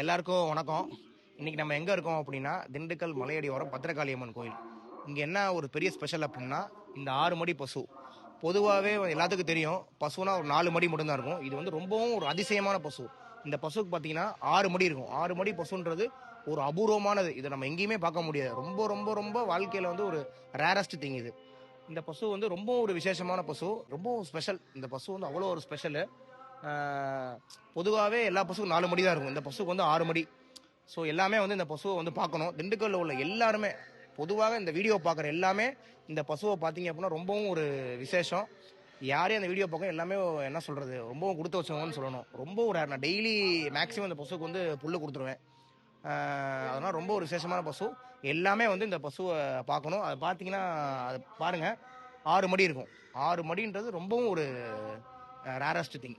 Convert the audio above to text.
எல்லாருக்கும் வணக்கம். இன்னைக்கு நம்ம எங்கே இருக்கோம் அப்படின்னா திண்டுக்கல் மலையடி பத்திரகாளி பத்திரகாளியம்மன் கோயில். இங்கே என்ன ஒரு பெரிய ஸ்பெஷல் அப்படின்னா இந்த ஆறு மடி பசு. பொதுவாகவே எல்லாத்துக்கும் தெரியும் பசுனா ஒரு நாலு மடி மட்டும்தான் இருக்கும். இது வந்து ரொம்பவும் ஒரு அதிசயமான பசு. இந்த பசுக்கு பார்த்தீங்கன்னா ஆறு மடி இருக்கும். ஆறு மடி பசுன்றது ஒரு அபூர்வமானது. இதை நம்ம எங்கேயுமே பார்க்க முடியாது. ரொம்ப ரொம்ப ரொம்ப வாழ்க்கையில் வந்து ஒரு ரேரஸ்ட் திங் இது. இந்த பசு வந்து ரொம்ப ஒரு விசேஷமான பசு. ரொம்ப ஸ்பெஷல் இந்த பசு வந்து அவ்வளோ ஒரு ஸ்பெஷலு பொதுவாகவே எல்லா பசுக்கும் நாலு மடி தான் இருக்கும். இந்த பசுக்கு வந்து ஆறு மடி. ஸோ எல்லாமே வந்து இந்த பசுவை வந்து பார்க்கணும். திண்டுக்கல்ல உள்ள எல்லாருமே பொதுவாக இந்த வீடியோ பார்க்குற எல்லாமே இந்த பசுவை பார்த்தீங்க அப்படின்னா ரொம்பவும் ஒரு விசேஷம். யாரையும் அந்த வீடியோ பார்க்க எல்லாமே என்ன சொல்கிறது ரொம்பவும் கொடுத்து வச்சவங்கன்னு சொல்லணும். ரொம்ப ஒரு நான் டெய்லி மேக்ஸிமம் இந்த பசுக்கு வந்து புல்லு கொடுத்துருவேன். அதனால் ரொம்ப ஒரு விசேஷமான பசு. எல்லாமே வந்து இந்த பசுவை பார்க்கணும். அதை பார்த்தீங்கன்னா அது பாருங்கள் ஆறு மடி இருக்கும். ஆறு மடின்றது ரொம்பவும் ஒரு rarest thing